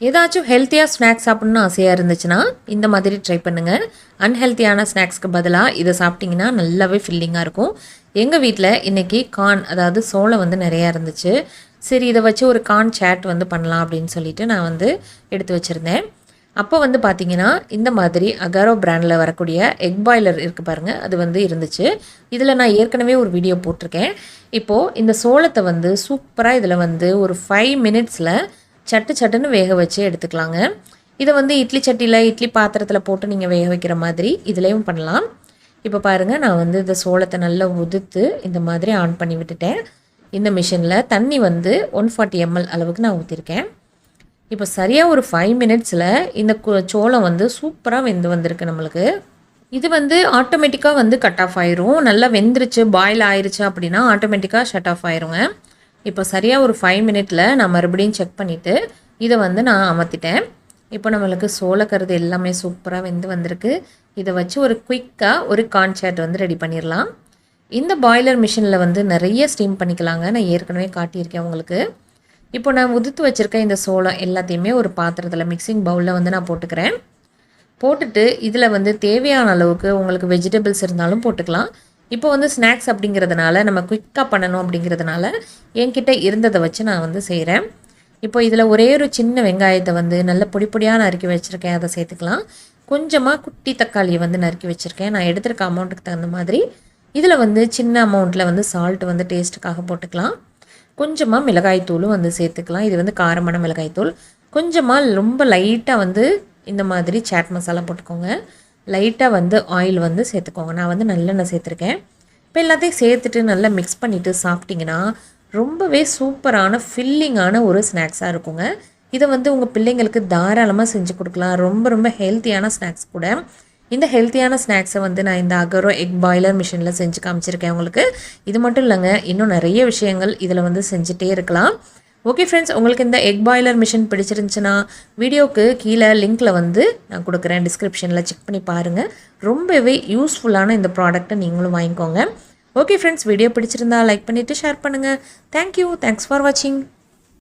ஏதாச்சும் ஹெல்த்தியாக ஸ்நாக்ஸ் சாப்பிட்ணுன்னு ஆசையாக இருந்துச்சுன்னா இந்த மாதிரி ட்ரை பண்ணுங்கள் அன்ஹெல்த்தியான ஸ்நாக்ஸ்க்கு பதிலாக இதை சாப்பிட்டிங்கன்னா நல்லாவே ஃபில்லிங்காக இருக்கும். எங்கள் வீட்டில் இன்றைக்கி கார்ன் அதாவது சோளம் வந்து நிறையா இருந்துச்சு. சரி இதை வச்சு ஒரு கார்ன் சேட் வந்து பண்ணலாம் அப்படின்னு சொல்லிட்டு நான் வந்து எடுத்து வச்சுருந்தேன். அப்போ வந்து பார்த்தீங்கன்னா இந்த மாதிரி அகாரோ பிராண்டில் வரக்கூடிய எக் பாய்லர் இருக்குது பாருங்கள் அது வந்து இருந்துச்சு. இதில் நான் ஏற்கனவே ஒரு வீடியோ போட்டிருக்கேன். இப்போது இந்த சோளத்தை வந்து சூப்பராக இதில் வந்து ஒரு ஃபைவ் மினிட்ஸில் சட்டு சட்டுன்னு வேக வச்சு எடுத்துக்கலாங்க. இதை வந்து இட்லி சட்டியில் இட்லி பாத்திரத்தில் போட்டு நீங்கள் வேக வைக்கிற மாதிரி இதுலேயும் பண்ணலாம். இப்போ பாருங்கள் நான் வந்து இந்த சோளத்தை நல்லா உதுத்து இந்த மாதிரி ஆன் பண்ணி விட்டுட்டேன். இந்த மிஷினில் தண்ணி வந்து ஒன் ஃபார்ட்டி எம்எல் அளவுக்கு நான் ஊற்றிருக்கேன் இப்போ சரியாக ஒரு ஃபைவ் மினிட்ஸில் இந்த கு- சோளம் வந்து சூப்பராக வெந்து வந்திருக்கு நம்மளுக்கு. இது வந்து ஆட்டோமேட்டிக்காக வந்து கட் ஆஃப் ஆயிரும். நல்லா வெந்துருச்சு பாயில் ஆயிருச்சு அப்படின்னா ஆட்டோமேட்டிக்காக ஷட் ஆஃப் ஆயிருங்க. இப்போ சரியாக ஒரு ஃபைவ் மினிட்டில் நான் மறுபடியும் செக் பண்ணிவிட்டு இதை வந்து நான் அமர்த்திட்டேன். இப்போ நம்மளுக்கு சோளக்கருது எல்லாமே சூப்பராக வெந்து வந்திருக்கு. இதை வச்சு ஒரு குயிக்காக ஒரு கான்சேட் வந்து ரெடி பண்ணிடலாம். இந்த பாய்லர் மிஷினில் வந்து நிறைய ஸ்டீம் பண்ணிக்கலாங்க. நான் ஏற்கனவே காட்டியிருக்கேன் உங்களுக்கு. இப்போ நான் உதுத்து வச்சுருக்க இந்த சோளம் எல்லாத்தையுமே ஒரு பாத்திரத்தில் மிக்சிங் பவுலில் வந்து நான் போட்டுக்கிறேன். போட்டுட்டு இதில் வந்து தேவையான அளவுக்கு உங்களுக்கு வெஜிடபிள்ஸ் இருந்தாலும் போட்டுக்கலாம். இப்போ வந்து ஸ்நாக்ஸ் அப்படிங்கிறதுனால நம்ம குயிக்காக பண்ணணும் அப்படிங்கிறதுனால என்கிட்ட இருந்ததை வச்சு நான் வந்து செய்கிறேன் இப்போ இதில் ஒரே ஒரு சின்ன வெங்காயத்தை வந்து நல்ல பொடி பொடியாக நறுக்கி வச்சுருக்கேன். அதை சேர்த்துக்கலாம். கொஞ்சமாக குட்டி தக்காளியை வந்து நறுக்கி வச்சுருக்கேன். நான் எடுத்திருக்க அமௌண்ட்டுக்கு தகுந்த மாதிரி. இதில் வந்து சின்ன அமௌண்ட்டில் வந்து சால்ட் வந்து டேஸ்ட்டுக்காக போட்டுக்கலாம். கொஞ்சமாக மிளகாய்த்தூளும் வந்து சேர்த்துக்கலாம். இது வந்து காரமான மிளகாய்த்தூள். கொஞ்சமாக ரொம்ப லைட்டாக வந்து இந்த மாதிரி சாட் மசாலா போட்டுக்கோங்க. லைட்டாக வந்து ஆயில் வந்து சேர்த்துக்கோங்க. நான் வந்து நல்லெண்ணெய் சேர்த்துருக்கேன். இப்போ எல்லாத்தையும் சேர்த்துட்டு நல்லா மிக்ஸ் பண்ணிவிட்டு சாப்பிட்டிங்கன்னா ரொம்பவே சூப்பரான ஃபில்லிங்கான ஒரு ஸ்நாக்ஸாக இருக்குங்க. இதை வந்து உங்கள் பிள்ளைங்களுக்கு தாராளமாக செஞ்சு கொடுக்கலாம். ரொம்ப ரொம்ப ஹெல்த்தியான ஸ்நாக்ஸ் கூட. இந்த ஹெல்த்தியான ஸ்நாக்ஸை வந்து நான் இந்த அகரோ எக் பாய்லர் மிஷினில் செஞ்சு காமிச்சிருக்கேன் உங்களுக்கு. இது மட்டும் இல்லைங்க இன்னும் நிறைய விஷயங்கள் இதில் வந்து செஞ்சுட்டே இருக்கலாம். ஓகே ஃப்ரெண்ட்ஸ் உங்களுக்கு இந்த எக் பாய்லர் மிஷின் பிடிச்சிருந்துச்சுன்னா வீடியோக்கு கீழே லிங்க்கில் வந்து நான் கொடுக்குறேன் டிஸ்கிரிப்ஷனில் செக் பண்ணி பாருங்கள் ரொம்பவே யூஸ்ஃபுல்லான இந்த ப்ராடக்ட்டை நீங்களும் வாங்கிக்கோங்க. ஓகே ஃப்ரெண்ட்ஸ் வீடியோ பிடிச்சிருந்தா லைக் பண்ணிவிட்டு ஷேர் பண்ணுங்கள் தேங்க்யூ தேங்க்ஸ் ஃபார் வாட்சிங்